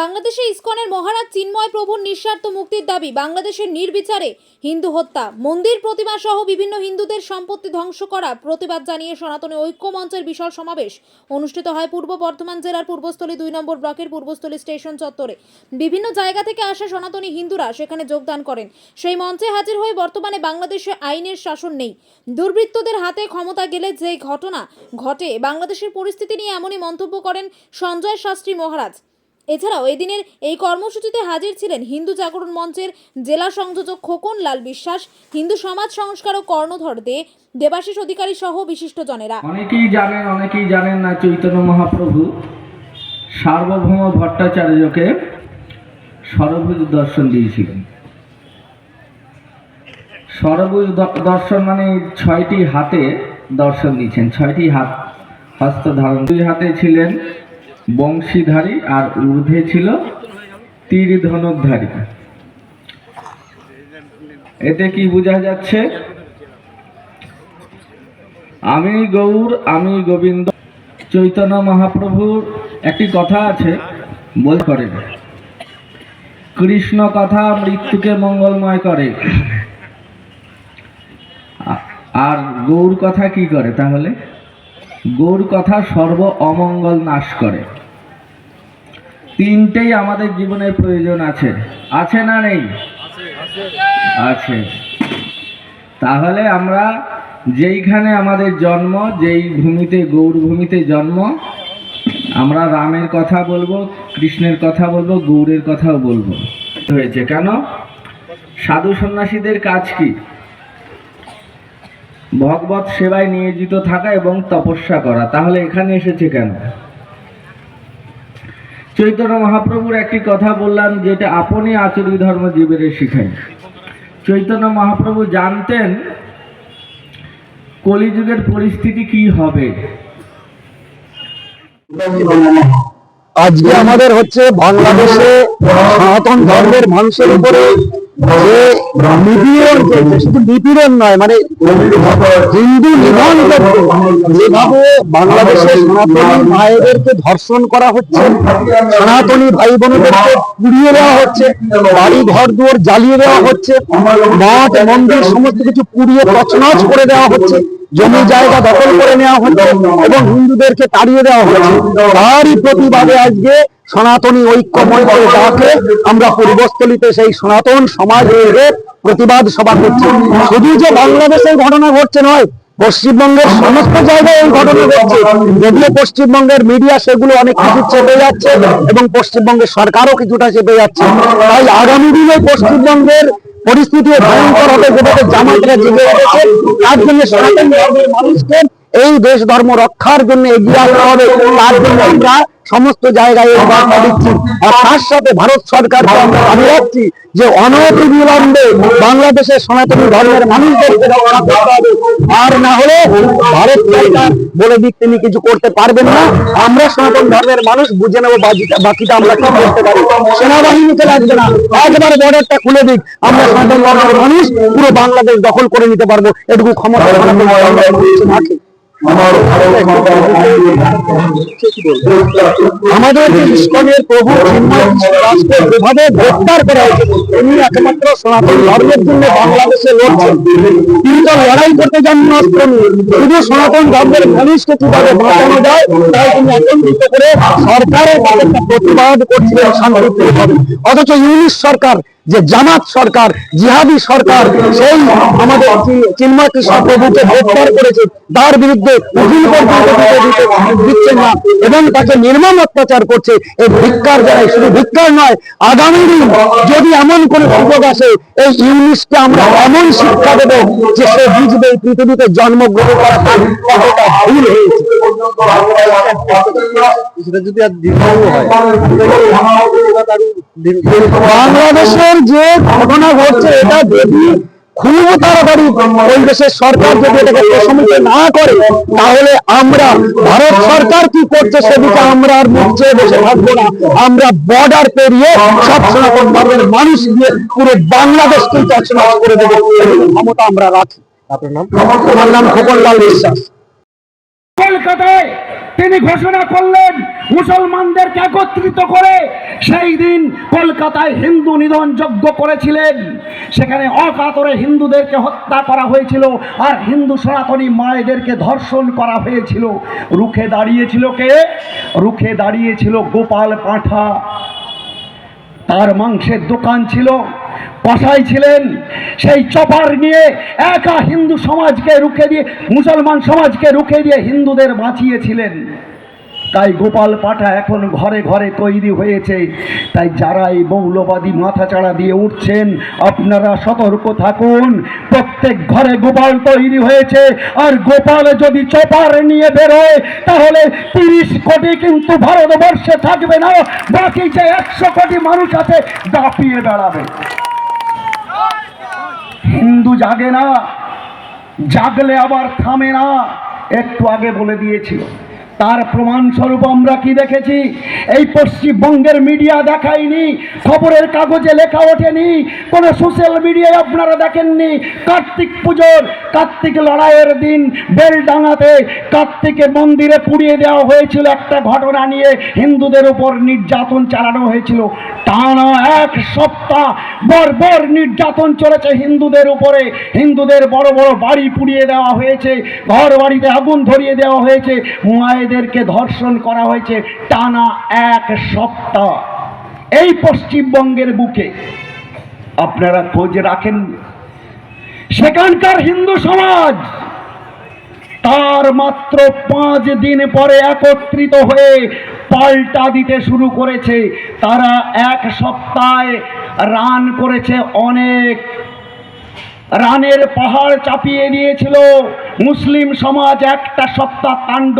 বাংলাদেশে ইসকনের মহারাজ চিন্ময় প্রভুর নিঃস্বার্থ মুক্তির দাবি, বাংলাদেশের নির্বিচারে হিন্দু হত্যা, মন্দির প্রতিমা সহ বিভিন্ন হিন্দুদের সম্পত্তি ধ্বংস করা প্রতিবাদ জানিয়ে সনাতনী ঐক্য মঞ্চের বিশাল সমাবেশ অনুষ্ঠিত হয় পূর্ব বর্ধমান জেলার পূর্বস্থলী দুই নম্বর ব্লকের পূর্বস্থলী স্টেশন চত্বরে। বিভিন্ন জায়গা থেকে আসা সনাতনী হিন্দুরা সেখানে যোগদান করেন। সেই মঞ্চে হাজির হয়ে বর্তমানে বাংলাদেশে আইনের শাসন নেই। দুর্বৃত্তদের হাতে ক্ষমতা গেলে যে ঘটনা ঘটে, বাংলাদেশের পরিস্থিতি নিয়ে এমনই মন্তব্য করেন সঞ্জয় শাস্ত্রী মহারাজ। এছাড়াও এদিনের এই কর্মসূচিতে হাজির ছিলেন হিন্দু জাগরণ মঞ্চের জেলা সংযোজক খোকন লাল বিশ্বাস, হিন্দু সমাজ সংস্কারক কর্ণধর দে, দেবাশিস অধিকারী সহ বিশিষ্টজনেরা। অনেকেই জানেন অনেকেই জানেন না চৈতন্য মহাপ্রভু সার্বভৌম ভট্টাচার্যকে সরভুজ দর্শন দিয়েছিলেন। সরভুজ দর্শন মানে ছয়টি হাতে দর্শন দিয়েছেন ছয়টি হাত হস্ত ধারণ। দুই হাতে ছিলেন বংশীধারী আর ঊর্ধ্বে ছিল তীর ধনুকধারী এতে কি বোঝা যাচ্ছে? আমি গৌর, আমি গোবিন্দ, চৈতন্য মহাপ্রভুর একটি কথা আছে, বল করে। কৃষ্ণ কথা মৃত্যুকে মঙ্গলময় করে। আর গৌর কথা কি করে তাহলে? গৌর কথা সর্ব অমঙ্গল নাশ করে। তিনটেই আমাদের জীবনের প্রয়োজন আছে। আছে না নেই? আছে। তাহলে আমরা যেইখানে আমাদের জন্ম, যেই ভূমিতে গৌর ভূমিতে জন্ম, আমরা রামের কথা বলব, কৃষ্ণের কথা বলব, গৌরের কথাও বলব। হয়েছে কেন? সাধু সন্ন্যাসীদের কাজ কি? ভগবত সেবায় নিয়োজিত থাকা এবং তপস্যা করা। তাহলে এখানে এসেছে কেন? চৈতন্য মহাপ্রভুর একটি কথা বললাম যেটা আপনি আচরি ধর্ম জীবের শিখাই চৈতন্য মহাপ্রভু জানতেন, কলিযুগের পরিস্থিতি কি হবে। আজকে আমাদের হচ্ছে বাংলাদেশে সনাতন ধর্মের মানুষের উপরে যে নিপীড়ন চলছে শুধু নিপীড়ন নয় মানে হিন্দু নিধন যেভাবে বাংলাদেশে সনাতনী ভাইদেরকে ধর্ষণ করা হচ্ছে, সনাতনী ভাই বোনদেরকে পুড়িয়ে দেওয়া হচ্ছে বাড়ি ঘর দুয়ার জ্বালিয়ে দেওয়া হচ্ছে, মঠ, মন্দির, সমস্ত কিছু পুড়িয়ে তছনছ করে দেওয়া হচ্ছে। জমি জায়গা দখল করে নেওয়া হচ্ছে এবং হিন্দুদেরকে তাড়িয়ে দেওয়া হচ্ছে। তারই প্রতিবাদে আজকে সনাতনী ঐক্য মঞ্চের ডাকে আমরা পূর্বস্থলীতে সেই সনাতন সমাজের প্রতিবাদ সভা করছি। শুধু যে বাংলাদেশে এই ঘটনা ঘটছে নয়, পশ্চিমবঙ্গের সমস্ত জায়গায় এই ঘটনা ঘটছে। যদিও পশ্চিমবঙ্গের মিডিয়া সেগুলো অনেক কিছু চেপে যাচ্ছে এবং পশ্চিমবঙ্গের সরকারও কিছুটা চেপে যাচ্ছে। তাই আগামী দিনে পশ্চিমবঙ্গের পরিস্থিতি ভয়ঙ্কর হবে যেভাবে জামাতরা জেগে উঠেছে। তার জন্য সনাতন ধর্মের মানুষকে এই দেশ ধর্ম রক্ষার জন্য এগিয়ে আসতে হবে। তার জন্য আমরা সমস্ত জায়গায় এই বার্তা দিচ্ছি। আর তার সাথে ভারত সরকারকে আমরা দাবি রাখছি যে অনতি বিলম্বে বাংলাদেশের সনাতনী ধর্মের হবে। আর না হলে ভারত সরকার বলে দিক, তিনি কিছু করতে পারবেন না। আমরা সনাতন ধর্মের মানুষ, বুঝে নেব বাকিটা আমরা কি করতে পারি। সেনাবাহিনীকে লাগবে না। একবার বর্ডারটা খুলে দিক। আমরা সনাতন ধর্মের মানুষ, পুরো বাংলাদেশ দখল করে নিতে পারব। এটুকু ক্ষমতা রাখে আমাদের যে ইস্কনের প্রভু যেভাবে গ্রেপ্তার করা হয়েছে তিনি একমাত্র সনাতন ধর্মের জন্য বাংলাদেশে লড়ছেন তিনি তো লড়াই করতে যান না শুধু সনাতন ধর্মের মানুষকে কীভাবে বাঁচানো যায়, তাই তিনি একত্রিত করে সরকারের প্রতিবাদ করছিলেন শান্তিপূর্ণভাবে অথচ ইউনিশ সরকার যে জামাত সরকার জিহাদি সরকার সেই আমাদের চিন্ময় কৃষ্ণ প্রভুকে গ্রেপ্তার করেছে। তার বিরুদ্ধে উকিল পর্যন্ত দিতে দিতে না এবং তাকে নির্মম অত্যাচার করছে। এই ভিক্ষার জায়গায় শুধু ভিক্ষার নয় আগামী দিন যদি এমন কোন সুযোগ আসে এই ইউনিশকে আমরা এমন শিক্ষা দেব যে সে বুঝবে এই পৃথিবীতে জন্মগ্রহণ করা কতটা ভুল হয়েছে। সেটা বাংলাদেশের যে ঘটনা ঘটছে এটা যদি খুব তাড়াতাড়ি ওই দেশের সরকার যদি এটাকে প্রশমিত না করে তাহলে আমরা ভারত সরকার কি করছে সেদিকে আমরা আর মুখ চেয়ে বসে থাকব না। আমরা বর্ডার পেরিয়ে সব সনাতন ধর্মের মানুষ দিয়ে পুরো বাংলাদেশকেই তছনছ করে দেবো। ক্ষমতা আমরা রাখি। আপনার নাম? আমার নাম খোকন লাল বিশ্বাস। কলকাতায় তিনি ঘোষণা করলেন, মুসলমানদেরকে একত্রিত করে সেই দিন কলকাতায় হিন্দু নিধন যজ্ঞ করেছিলেন। সেখানে অকাতরে হিন্দুদেরকে হত্যা করা হয়েছিল আর হিন্দু সনাতনী মায়েদেরকে ধর্ষণ করা হয়েছিল। রুখে দাঁড়িয়েছিল কে? রুখে দাঁড়িয়েছিল গোপাল পাঁঠা। তার মাংসের দোকান ছিল। কসাই ছিলেন। সেই চপার নিয়ে একা হিন্দু সমাজকে রুখে দিয়ে, মুসলমান সমাজকে রুখে দিয়ে হিন্দুদের বাঁচিয়েছিলেন। তাই গোপাল পাঠা এখন ঘরে ঘরে তৈরি হয়েছে। তাই যারা এই মৌলবাদী মাথাচাড়া দিয়ে উঠছেন, আপনারা সতর্ক থাকুন। প্রত্যেক ঘরে গোপাল তৈরি হয়েছে। আর গোপাল যদি চপার নিয়ে বেরোয়, তাহলে তিরিশ কোটি কিন্তু ভারতবর্ষে থাকবে না। বাকি যে একশো কোটি মানুষ আছে, দাপিয়ে বেড়াবে। হিন্দু জাগে না জাগলে আবার থামে না একটু আগে বলে দিয়েছিল। তার প্রমাণস্বরূপ আমরা কি দেখেছি? এই পশ্চিমবঙ্গের মিডিয়া দেখায়নি, খবরের কাগজে লেখা ওঠেনি, কোনো সোশ্যাল মিডিয়ায় আপনারা দেখেননি। কার্তিক পুজোর, কার্তিক লড়াইয়ের দিন, বেলডাঙাতে কার্তিকের মন্দিরে পুড়িয়ে দেওয়া হয়েছিল একটা ঘটনা নিয়ে হিন্দুদের উপর নির্যাতন চালানো হয়েছিল। টানা এক সপ্তাহ বর্বর নির্যাতন চলেছে হিন্দুদের উপরে। হিন্দুদের বড় বড় বাড়ি পুড়িয়ে দেওয়া হয়েছে ঘর বাড়িতে আগুন ধরিয়ে দেওয়া হয়েছে। মায়েদেরকে ধর্ষণ করা হয়েছে টানা এক সপ্তাহ। এই পশ্চিমবঙ্গের বুকে আপনারা খোঁজ রাখেন। সেখানকার হিন্দু সমাজ তার মাত্র পাঁচ দিন পরে একত্রিত হয়ে পাল্টা দিতে শুরু করেছে। তারা এক সপ্তাহে রান করেছে অনেক। রানের পাহাড় চাপিয়ে দিয়েছিল। মুসলিম সমাজ একটা সপ্তাহ তাণ্ড